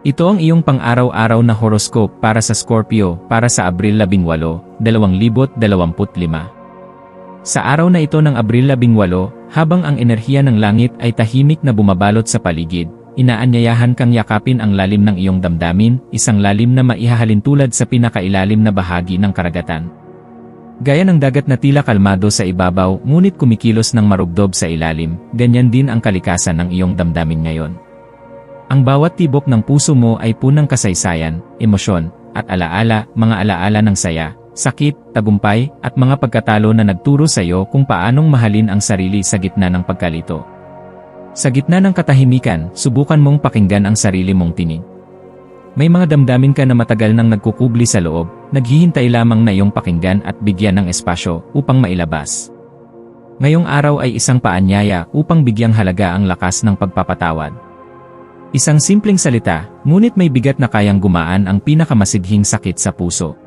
Ito ang iyong pang-araw-araw na horoscope para sa Scorpio para sa Abril 18, 2025. Sa araw na ito ng Abril 18, habang ang enerhiya ng langit ay tahimik na bumabalot sa paligid, inaanyayahan kang yakapin ang lalim ng iyong damdamin, isang lalim na maihahalin tulad sa pinakailalim na bahagi ng karagatan. Gaya ng dagat na tila kalmado sa ibabaw ngunit kumikilos ng marugdob sa ilalim, ganyan din ang kalikasan ng iyong damdamin ngayon. Ang bawat tibok ng puso mo ay punang kasaysayan, emosyon, at alaala, mga alaala ng saya, sakit, tagumpay, at mga pagkatalo na nagturo sa iyo kung paanong mahalin ang sarili sa gitna ng pagkalito. Sa gitna ng katahimikan, subukan mong pakinggan ang sarili mong tinig. May mga damdamin ka na matagal nang nagkukubli sa loob, naghihintay lamang na iyong pakinggan at bigyan ng espasyo upang mailabas. Ngayong araw ay isang paanyaya upang bigyang halaga ang lakas ng pagpapatawad. Isang simpleng salita, ngunit may bigat na kayang gumaan ang pinakamasighing sakit sa puso.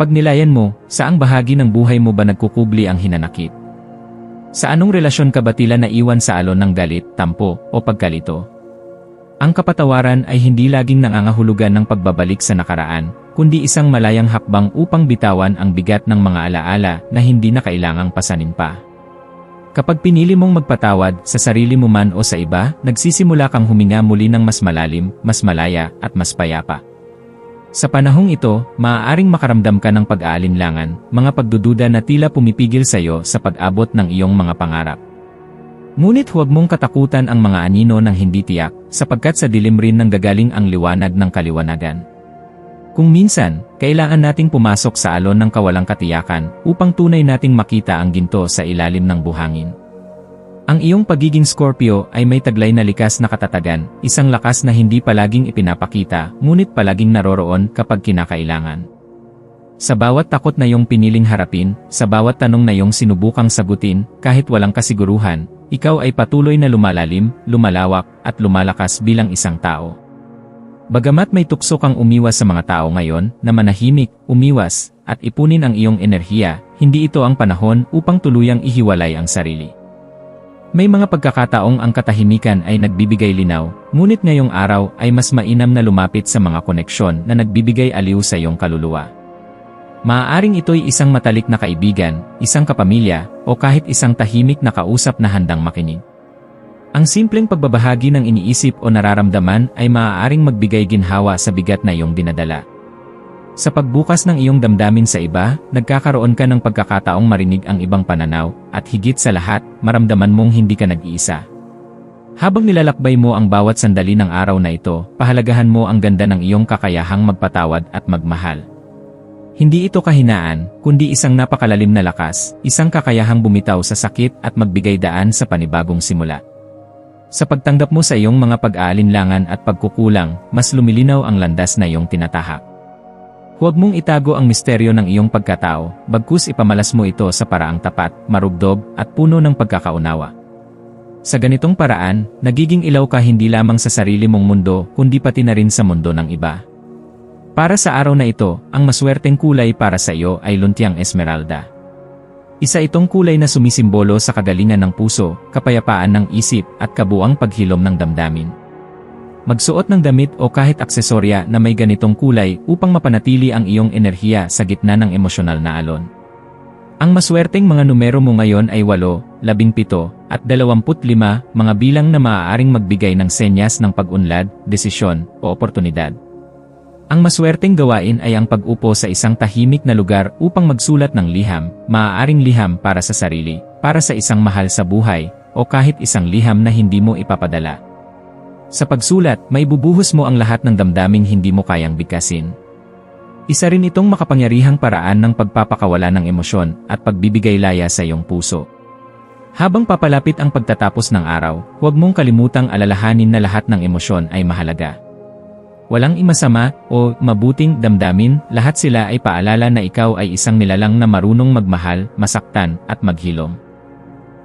Pag nilayan mo, saang bahagi ng buhay mo ba nagkukubli ang hinanakit? Sa anong relasyon ka ba tila naiwan sa alon ng galit, tampo, o pagkalito? Ang kapatawaran ay hindi laging nangangahulugan ng pagbabalik sa nakaraan, kundi isang malayang hakbang upang bitawan ang bigat ng mga alaala na hindi na kailangang pasanin pa. Kapag pinili mong magpatawad sa sarili mo man o sa iba, nagsisimula kang huminga muli ng mas malalim, mas malaya, at mas payapa. Sa panahong ito, maaaring makaramdam ka ng pag-aalinlangan, mga pagdududa na tila pumipigil sa iyo sa pag-abot ng iyong mga pangarap. Ngunit huwag mong katakutan ang mga anino ng hindi tiyak, sapagkat sa dilim rin ng gagaling ang liwanag ng kaliwanagan. Kung minsan, kailangan nating pumasok sa alon ng kawalang katiyakan upang tunay nating makita ang ginto sa ilalim ng buhangin. Ang iyong pagiging Scorpio ay may taglay na likas na katatagan, isang lakas na hindi palaging ipinapakita, ngunit palaging naroroon kapag kinakailangan. Sa bawat takot na iyong piniling harapin, sa bawat tanong na iyong sinubukang sagutin, kahit walang kasiguruhan, ikaw ay patuloy na lumalalim, lumalawak, at lumalakas bilang isang tao. Bagamat may tukso kang umiwas sa mga tao ngayon na manahimik, umiwas, at ipunin ang iyong enerhiya, hindi ito ang panahon upang tuluyang ihiwalay ang sarili. May mga pagkakataong ang katahimikan ay nagbibigay linaw, ngunit ngayong araw ay mas mainam na lumapit sa mga koneksyon na nagbibigay aliw sa iyong kaluluwa. Maaaring ito'y isang matalik na kaibigan, isang kapamilya, o kahit isang tahimik na kausap na handang makinig. Ang simpleng pagbabahagi ng iniisip o nararamdaman ay maaaring magbigay ginhawa sa bigat na iyong dinadala. Sa pagbukas ng iyong damdamin sa iba, nagkakaroon ka ng pagkakataong marinig ang ibang pananaw, at higit sa lahat, maramdaman mong hindi ka nag-iisa. Habang nilalakbay mo ang bawat sandali ng araw na ito, pahalagahan mo ang ganda ng iyong kakayahang magpatawad at magmahal. Hindi ito kahinaan, kundi isang napakalalim na lakas, isang kakayahang bumitaw sa sakit at magbigay daan sa panibagong simula. Sa pagtanggap mo sa iyong mga pag-aalinlangan at pagkukulang, mas lumilinaw ang landas na iyong tinatahak. Huwag mong itago ang misteryo ng iyong pagkatao, bagkus ipamalas mo ito sa paraang tapat, marugdog, at puno ng pagkakaunawa. Sa ganitong paraan, nagiging ilaw ka hindi lamang sa sarili mong mundo, kundi pati na rin sa mundo ng iba. Para sa araw na ito, ang maswerteng kulay para sa iyo ay luntiang esmeralda. Isa itong kulay na sumisimbolo sa kagalingan ng puso, kapayapaan ng isip, at kabuang paghilom ng damdamin. Magsuot ng damit o kahit aksesorya na may ganitong kulay upang mapanatili ang iyong enerhiya sa gitna ng emosyonal na alon. Ang maswerteng mga numero mo ngayon ay 8, 17, at 25, mga bilang na maaaring magbigay ng senyas ng pag-unlad, desisyon, o oportunidad. Ang maswerteng gawain ay ang pag-upo sa isang tahimik na lugar upang magsulat ng liham, maaaring liham para sa sarili, para sa isang mahal sa buhay, o kahit isang liham na hindi mo ipapadala. Sa pagsulat, may bubuhos mo ang lahat ng damdaming hindi mo kayang bigkasin. Isa rin itong makapangyarihang paraan ng pagpapakawala ng emosyon at pagbibigay laya sa iyong puso. Habang papalapit ang pagtatapos ng araw, huwag mong kalimutang alalahanin na lahat ng emosyon ay mahalaga. Walang imasama o mabuting damdamin, lahat sila ay paalala na ikaw ay isang nilalang na marunong magmahal, masaktan, at maghilom.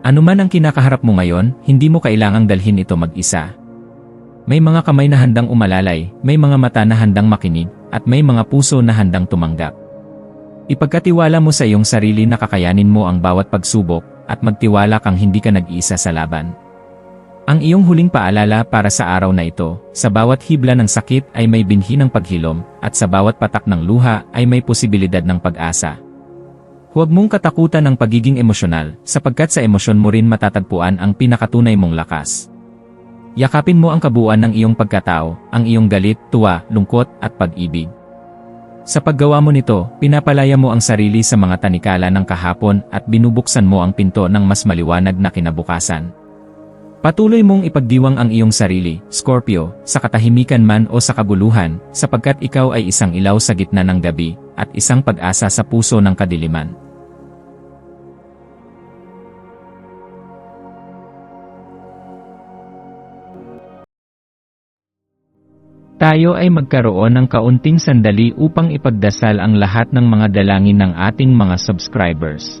Ano man ang kinakaharap mo ngayon, hindi mo kailangang dalhin ito mag-isa. May mga kamay na handang umalalay, may mga mata na handang makinig, at may mga puso na handang tumanggap. Ipagkatiwala mo sa iyong sarili na kakayanin mo ang bawat pagsubok, at magtiwala kang hindi ka nag-iisa sa laban. Ang iyong huling paalala para sa araw na ito, sa bawat hibla ng sakit ay may binhi ng paghilom, at sa bawat patak ng luha ay may posibilidad ng pag-asa. Huwag mong katakutan ng pagiging emosyonal, sapagkat sa emosyon mo rin matatagpuan ang pinakatunay mong lakas. Yakapin mo ang kabuuan ng iyong pagkatao, ang iyong galit, tuwa, lungkot, at pag-ibig. Sa paggawa mo nito, pinapalaya mo ang sarili sa mga tanikala ng kahapon at binubuksan mo ang pinto ng mas maliwanag na kinabukasan. Patuloy mong ipagdiwang ang iyong sarili, Scorpio, sa katahimikan man o sa kabuluhan, sapagkat ikaw ay isang ilaw sa gitna ng gabi, at isang pag-asa sa puso ng kadiliman. Tayo ay magkaroon ng kaunting sandali upang ipagdasal ang lahat ng mga dalangin ng ating mga subscribers,